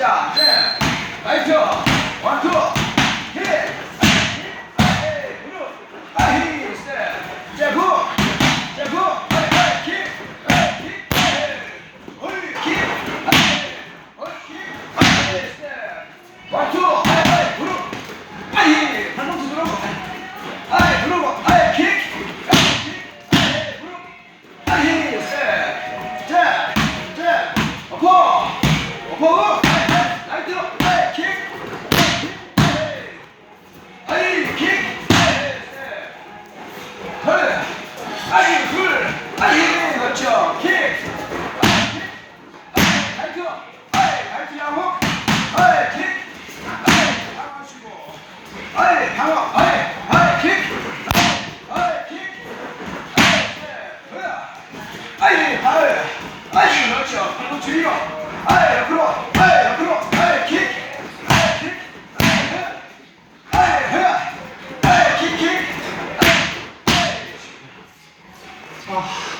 시작. 네. 라이트. 원, 투. 힙. 아이, 무릎. 아이, 스텝. 제프. 제프. 아이, 아이, 킥. 아이, 킥. 아이. 어이, 킥. 아이. 어이, 킥. 아이, 스텝. 원, 투. 아이, 아이, 무릎. 아이, 팔꿈치 누르고. 아이, 누르고. 아이, 킥. 아이, 킥. 아이, 무릎. 아이. 자, 자. 어퍼. 어퍼. 아이, 아이, 라이트. 아이, 킥. 아이, 아이, 킥. 아이, 스텝. 헐. 아이, 둘. 아이, 그렇죠. 킥. 아이, 킥. 아이. 아이, 라이트 양호. 아이, 킥. 아이, 방어 치고. 아이, 방어. 아이, 아이, 킥. 아이, 킥. 아이, 스텝. 뭐야? 아이, 아이, 아이, 그렇죠. 팔로 줄이고. 아이. 아이, Oh.